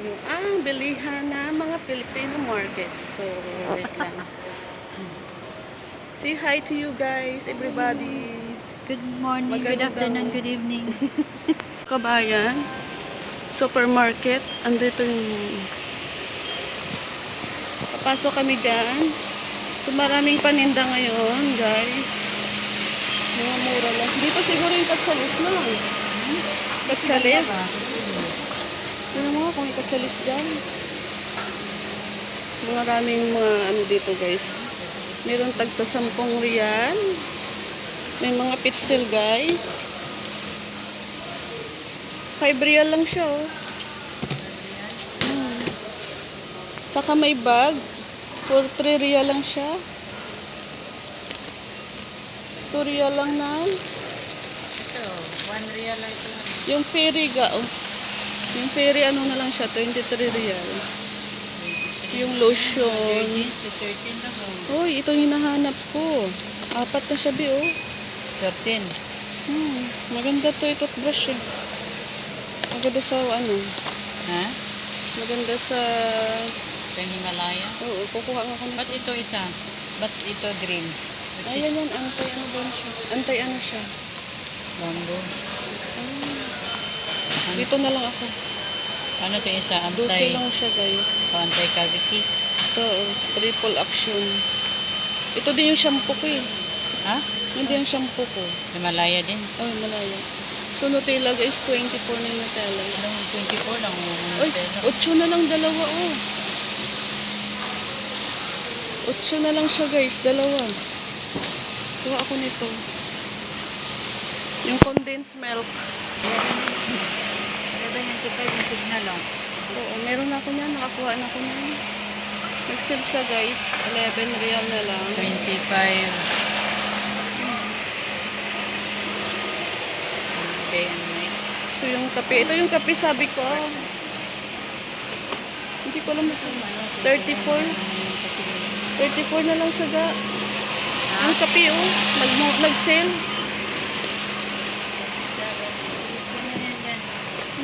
inyo ang bilihan na mga Filipino market. So, wait lang. Say hi to you guys, everybody. Good morning, good Magandang- afternoon, good evening. Kabayan, supermarket. Andito yung... Papasok kami dyan. So, maraming paninda ngayon, guys. Mga mura lang. Dito siguro yung katsalis na lang. Katsalis. Ano may katsalis dyan. Maraming mga ano dito, guys. Meron tag sa 10 riyan. May mga pitsil, guys. 5 real lang siya, oh. Hmm. Saka may bag. For 3 real lang siya. 2 real lang na. Ito, one real lang ito. Yung ferry ga, oh. Yung ferry, ano na lang siya, 23 real. Yung lotion. Jeans, to 13 lang. Uy, ito yung hinahanap ko. Apat na siya, Bi, oh. 13. Hmm. Maganda to, ito toothbrush, eh. Maganda sa, ano, Ha? maganda sa... Yung Himalaya. Oo, kukuha nga ako nito. Ba't ito isa? Ba't ito green? Ayan yan, antay ano ba siya? Antay ano siya? bamboo. Dito na lang ako. Ano ito isa? 12 Antay, lang siya guys. anti-cavity. Ito, oh, triple action. Ito din yung shampoo ko eh. Ha? Hindi yung shampoo ko. Himalaya din. Oh, malaya. So, Nutella guys, 24 na yung Nutella. Anong 24 lang Nutella. 8 na lang dalawa oh. 8 na lang siya guys, dalawa. Kuha ako nito. Yung condensed milk. 795 yung signal oh. Oo, meron na ako niyan. Nakakuha na ako niyan. Nag-sell siya guys. 11 real na lang. 25. Okay. So yung kape. Ito yung kape sabi ko. Hindi ko alam ito. 34. 34 na lang siya ga. Ang kape oh. Nag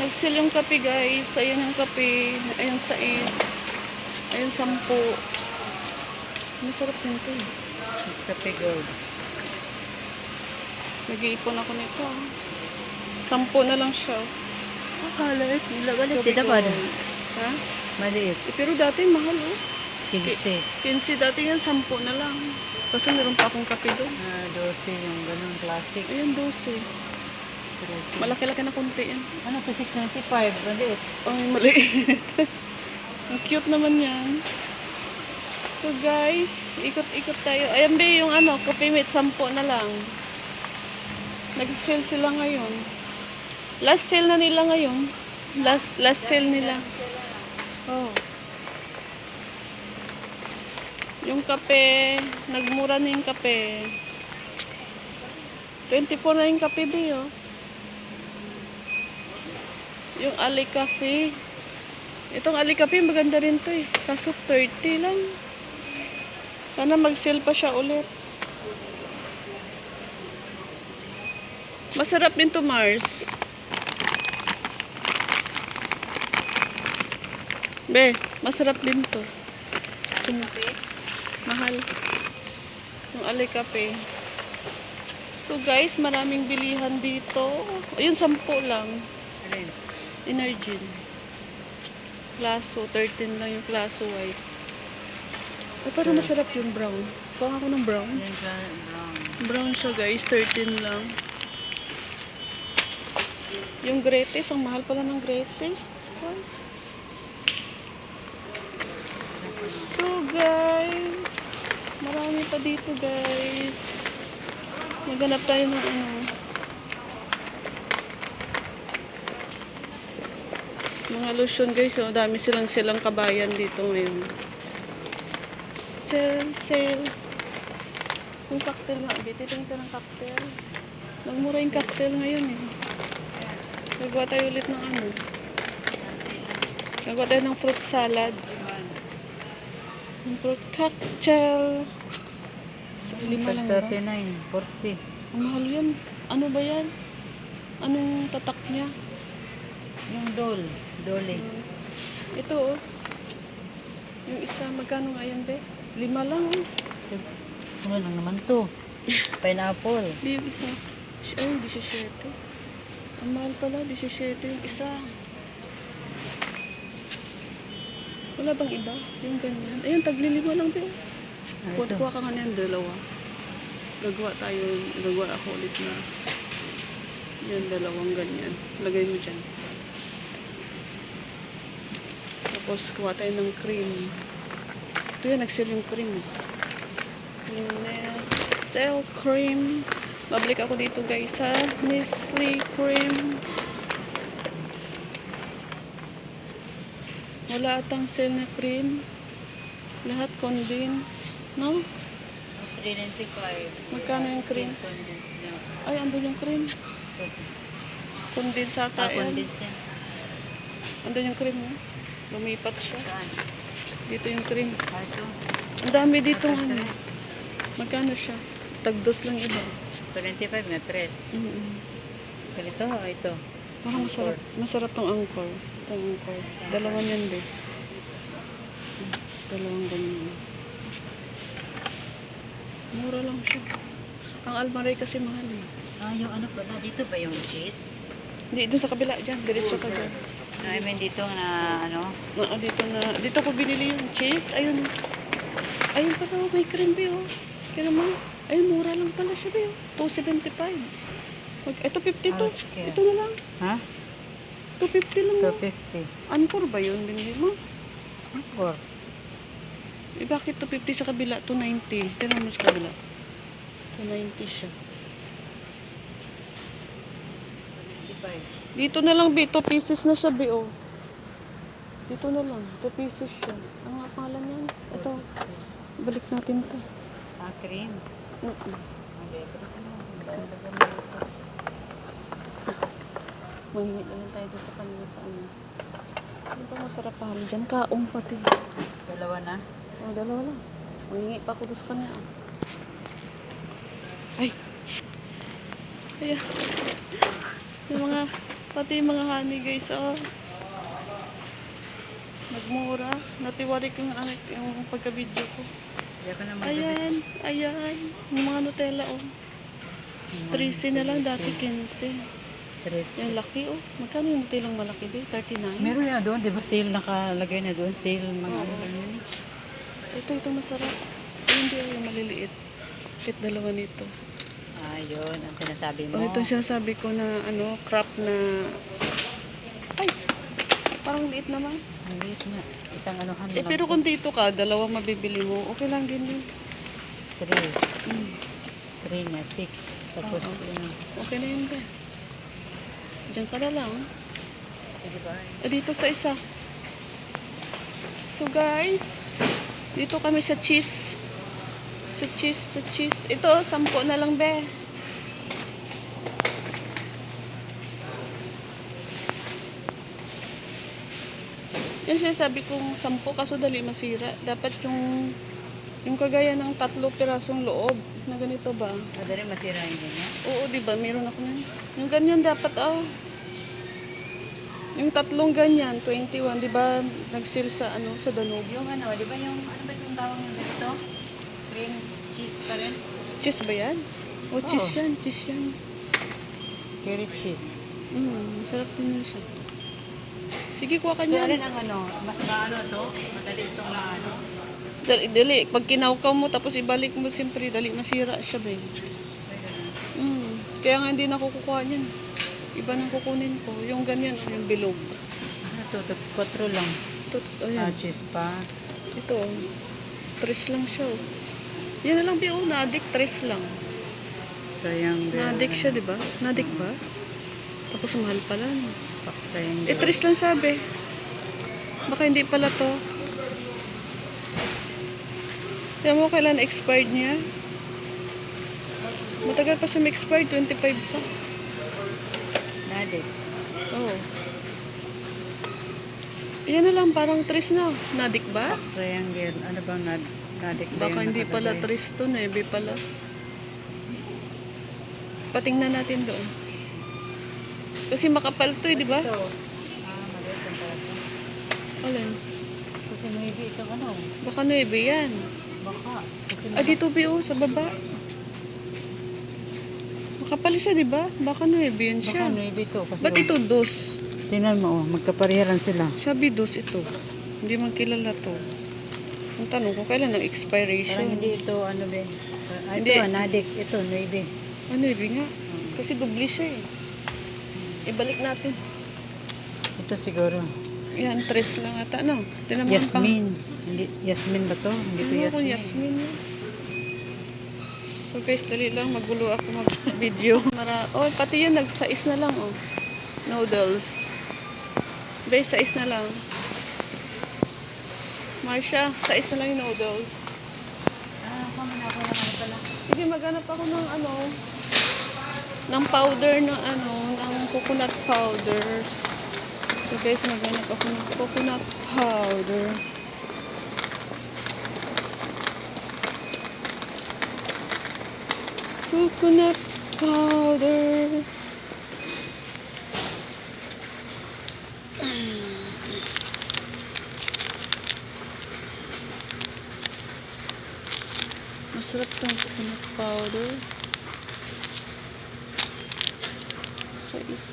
nag-sell. Yung kape guys. Ayun yung kape. Ayun sa is. Ayun sampo. Masarap din ito eh. Cafe Gold. Nag-iipon ako nito. ah. Sampo na lang siya. Akala pila Kape Tidak ko. ba? Ha? Maliit. Eh, pero dati mahal oh. 15. 15 dati yan, 10 na lang. Kasi meron pa akong kape doon. Ah, 12 yung ganun classic. Ayun, 12. 13. Malaki-laki na konti yan. Ano to 695? Maliit. Ay, maliit. Ang cute naman yan. So guys, ikot-ikot tayo. Ayan ba yung ano, coffee mate, 10 na lang. Nag-sale sila ngayon. Last sale na nila ngayon. Last last sale nila. Oh. Yung kape, nagmura na yung kape. 24 na yung kape, Bi, oh. Yung Ali Cafe. Itong Ali Cafe, maganda rin to eh. Kaso 30 lang. Sana mag-sale pa siya ulit. Masarap din to Mars. Be, masarap din to. Mahal. Yung Ali Cafe. So guys, maraming bilihan dito. Ayun, 10 lang. Energin. Klaso, 13 lang yung klaso white. Ay, parang masarap yung brown. Kuha ako ng brown. Brown. Brown siya guys, 13 lang. Yung greatest, ang mahal pala ng greatest. What? So guys, marami pa dito guys. Maghanap tayo ng ano. Mga lotion guys, oh, dami silang silang kabayan dito ngayon. Sale, sale. Yung cocktail nga, dito ito ng cocktail. Nagmura yung cocktail ngayon eh. Nagawa tayo ulit ng ano. Nagawa tayo ng fruit salad. Yung fruit cocktail. Sa lima lang ba? 39, 40. Ang mahal yan. Ano ba yan? Anong tatak niya? Yung doll. Dolly. Ito oh. Yung isa, magkano nga yan, be? Lima lang oh. Ano lang naman to? Pineapple. Hindi yung isa. Ay, 17. Ang mahal pala, 17 yung isa. Wala bang iba? Yung ganyan. Ayun, taglilima lang din. Ah, Kuha, ka nga niyan, dalawa. Gagawa tayo, gagawa ako ulit na yan, dalawang ganyan. Lagay mo dyan. Tapos, kuha tayo ng cream. Ito yan, nag-sell yung cream. eh. Yung Nestle cream. Babalik ako dito guys sa Nestle cream. Wala atang sale na cream. Lahat condense. No? 395. Magkano yung cream? Ay, andun yung cream. Condense ata Ah, yan. Andun yung cream. Oh. Lumipat siya. Dito yung cream. Ang dami dito ano. Magkano siya? Tagdos lang iba. 25 nga, tres. Mm-mm. Ganito, ah, ito. Parang masarap. Masarap tong angkor. Itong angkor. Dalawang yan, be. Dalawang ganyan. Mura lang siya. Ang almaray kasi mahal eh. Ah, yung ano pala, dito ba yung cheese? Hindi, doon sa kabila dyan. Diretso ka dyan. No, I mean dito na ano, Na, dito na, dito ko binili yung cheese. Ayun. Ayun pa daw, may cream be, oh. Kaya naman, ayun, mura lang pala siya, be, oh. 275. Mag, ito 52. Ouch, kaya. Ito na lang. ha? 250 lang. oh. 250. Angkor ba yun, binili mo? Angkor. Eh, bakit 250 sa kabila? 290. Tignan mo sa kabila. 290 siya. 25. Dito na lang, B. 2 pieces na siya, B, oh. Dito na lang. 2 pieces siya. Ang nga pangalan yan? Ito. Balik natin to. Ah, cream. Ito. Lalagyan mo ito. Manghingi na lang tayo doon sa kanila sa ano. Ano ba masarap pa kami dyan? Kaong pati. Dalawa na. Oh, dalawa lang. Manghingi pa ako doon sa kanila. Ay! Ayan. yung mga, pati mga honey guys, oh. Nagmura. Natiwarik yung, anak, yung pagka-video ko. Ayan, ayan. Yung mga Nutella, oh. 13 na lang, dati 15. Tres. Yung laki, oh. Magkano yung Nutella malaki, be? 39? Meron na doon, di ba sale nakalagay na doon? Sale mga ano. Ito, ito masarap. Ay, hindi, yung maliliit. Kit dalawa nito. Yun. Ang sinasabi mo. Oh, ito sinasabi ko na, ano, crop na... Ay! Parang liit naman. Ang liit nga. Isang anuhan Eh, pero kung dito ka, dalawa mabibili mo, okay lang din yun. Three. Mm. Three nga. Six. Tapos Oo. yun. Okay na yun, be. Diyan ka na lang. Sige ba? Eh, dito sa isa. So, guys, dito kami sa cheese. Sa cheese, sa cheese. Ito, sampo na lang, be. Yan siya sabi kong sampo kaso dali masira. Dapat yung yung kagaya ng tatlo pirasong loob na ganito ba? Madali masira yung ganyan. Oo, di ba? Meron ako nun. Yung ganyan dapat, ah. Yung tatlong ganyan, 21, di ba? Nag-sale sa, ano, sa Danube. Yung ano, di ba yung, ano ba itong tawag ng ganito? Cream cheese pa rin? Cheese ba yan? O, cheese Oo. yan, cheese yan. Curry cheese. Mm, masarap din yun siya. Sige, kuha ka niyan. ang ano, mas maano to? Madali itong maano. Dali, dali. Pag kinaukaw mo, tapos ibalik mo, siyempre, dali, masira siya, ba Mm. Kaya nga hindi na kukuha niyan. Iba nang kukunin ko. Yung ganyan, yung bilog. Ano to? Ito, Quattro lang. Ito, Ah, ayan. cheese pa. Ito, oh. tres lang siya, oh. Yan na lang, Bi, oh. Nadik, tres lang. Triangle. Nadik siya, di ba? Nadik ba? Tapos mahal pala. No? Pak triangle. Eh, lang sabi. Baka hindi pala to. Kaya mo kailan expired niya? Matagal pa siya ma-expired, 25 pa. Nadik. Oo. Yan na lang, parang tres na. Nadik ba? Triangle. Ano bang nad nadik ba Baka hindi pala tres to, nebe pala. Patingnan natin doon. Kasi makapal to eh, di ba? Ito. Ah, maliit ang pala. Alin? Kasi maybe ito ano. Baka 9 yan. Baka. Ah, dito Bio, sa baba. Makapal siya, di ba? Baka 9 yan Baka siya. maybe ito. Kasi Ba't ito dos? Tingnan mo, oh, magkapareha lang sila. Sabi dos ito. Hindi man kilala to. Ang tanong ko, kailan ang Parang expiration? hindi ito ano be. Ah, Hindi. ito, anadik. Ito, maybe. Ano ibig nga? Kasi dubli siya eh. Ibalik natin. Ito siguro. Yan, tres lang ata, no? Pang- Yasmin. Hindi, Yasmin ba to? Hindi to Ano ko, Yasmin. Yasmin. So guys, dali lang. Magulo ako mag-video. Mara oh, pati yun, nagsais na lang, oh. Noodles. Bes, sais na lang. Marsha, sais na lang yung noodles. Ah, kama na ako lang ano pala. Sige, maghanap ako ng ano, ng powder ng ano, ng coconut powders. So guys, maghanap ako ng coconut powder. Coconut powder. Masarap tong coconut powder. Sa is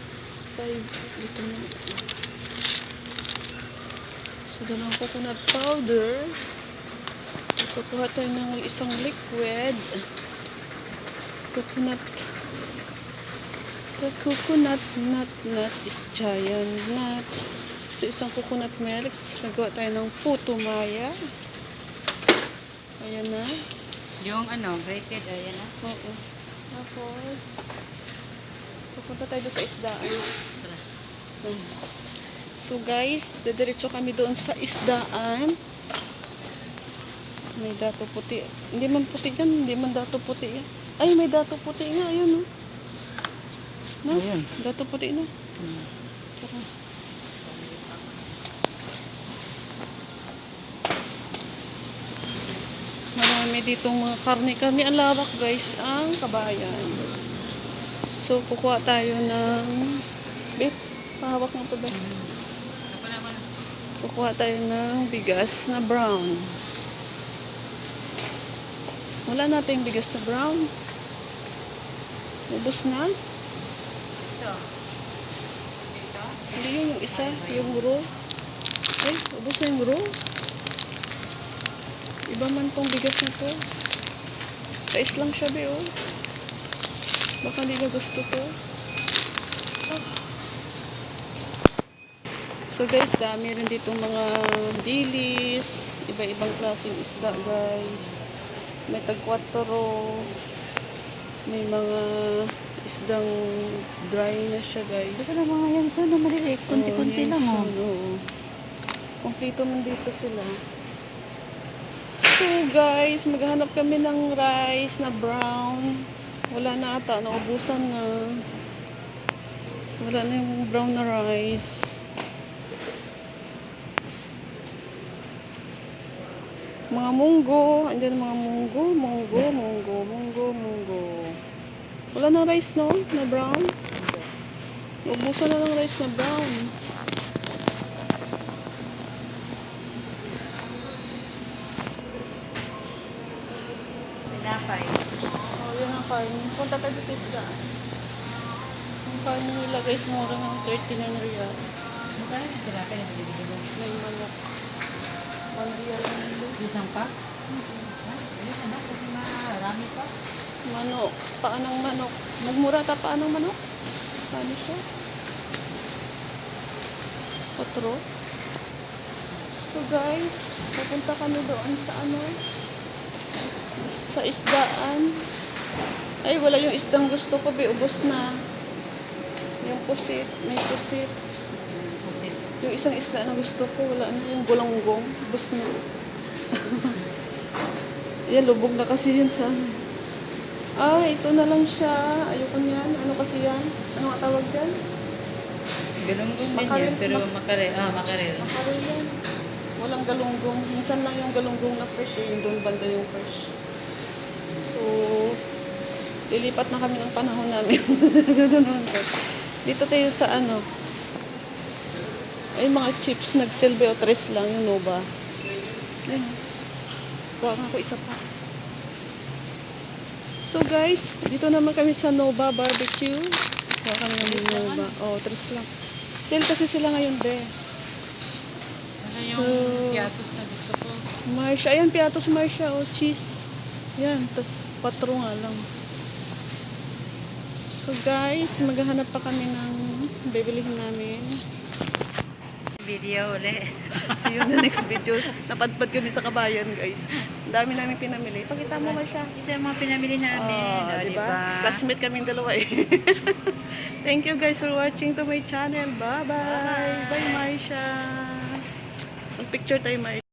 five dito na. So dalawang coconut powder. Kukuha tayo ng isang liquid. Coconut. The coconut nut nut is giant nut. So isang coconut milk. Nagawa tayo ng puto maya. Ayan na. Yung ano, grated, ayan ah. Oo. Tapos, pupunta tayo doon sa isdaan. So guys, dediretso kami doon sa isdaan. May dato puti. Hindi man puti yan, hindi man dato puti yan. Ay, may dato puti nga, ayun no. No? Ayun. Dato puti na. Hmm. Tara. Marami ditong mga karne-karne. Ang lawak guys, ang kabayan. So, kukuha tayo ng... Babe, pahawak mo to ba? Kukuha tayo ng bigas na brown. Wala nating bigas na brown. Ubus na. Ito. Ito. Hindi yun yung isa, yung raw. Ay, ubos na yung raw. Iba man tong bigas na to. Size lang siya, be, oh. Baka hindi na gusto to. So guys, dami rin dito mga dilis, iba-ibang klaseng isda guys. May tagkwatro, may mga isdang dry na siya guys. Ito na mga yan, sana maliliit. Kunti-kunti Oo, lang oh. ano, Kompleto man dito sila. So guys, maghanap kami ng rice na brown. Wala na ata, naubusan na. Wala na yung brown na rice. Mga munggo, andyan mga munggo, munggo, munggo, munggo, munggo. Wala na rice no, na brown. Naubusan na ng rice na brown. Pinapay. Oh, ang karne. Punta tayo dito sa Ang karne nila guys, mura ng 39 real. Okay, tinapay na binibili mo. May manok. 1 real lang nila. Isang pa? Ayun, ano? Kasi marami pa. Manok. Paa ng manok. Nagmura ta paa ng manok? Paano siya? Patro. So guys, pupunta kami doon sa ano? Sa isdaan. Ay, wala yung isdang gusto ko. Be, ubos na. Yung pusit. May pusit. Kasi, Yung isang isda na gusto ko, wala na yung bulonggong. Bus na. Yan, lubog na kasi yun sa ano. Ah, ito na lang siya. Ayoko niyan. Ano kasi yan? Ano nga tawag dyan? galunggong din Makarel- yan, pero mak- makarel. Ah, makarel. Makarel yan. Walang galunggong. Minsan lang yung galunggong na fresh eh. Yung doon banda yung fresh. So, Lilipat na kami ng panahon namin. Dito tayo sa ano. Ay, mga chips nagsilbi o tres lang yung Nova. Ayun. Kuha nga ako isa pa. So guys, dito naman kami sa Nova Barbecue. Kuha kami ng Nova. Oh, tres lang. Sale kasi sila ngayon, be. Ano So- yung piatos na gusto ko? Marsha, ayan, piatos Marsha, oh, cheese. Yan, patro nga lang. So guys, maghahanap pa kami ng bibilihin namin. Video ulit. See you in the next video. Napadpad kami sa kabayan, guys. Ang dami namin pinamili. Pakita mo Marsha. Ito yung mga pinamili namin. Oh, Oh, diba? diba? Classmate kaming dalawa eh. Thank you guys for watching to my channel. Bye-bye. Bye, Marsha. Mag-picture tayo, Marsha.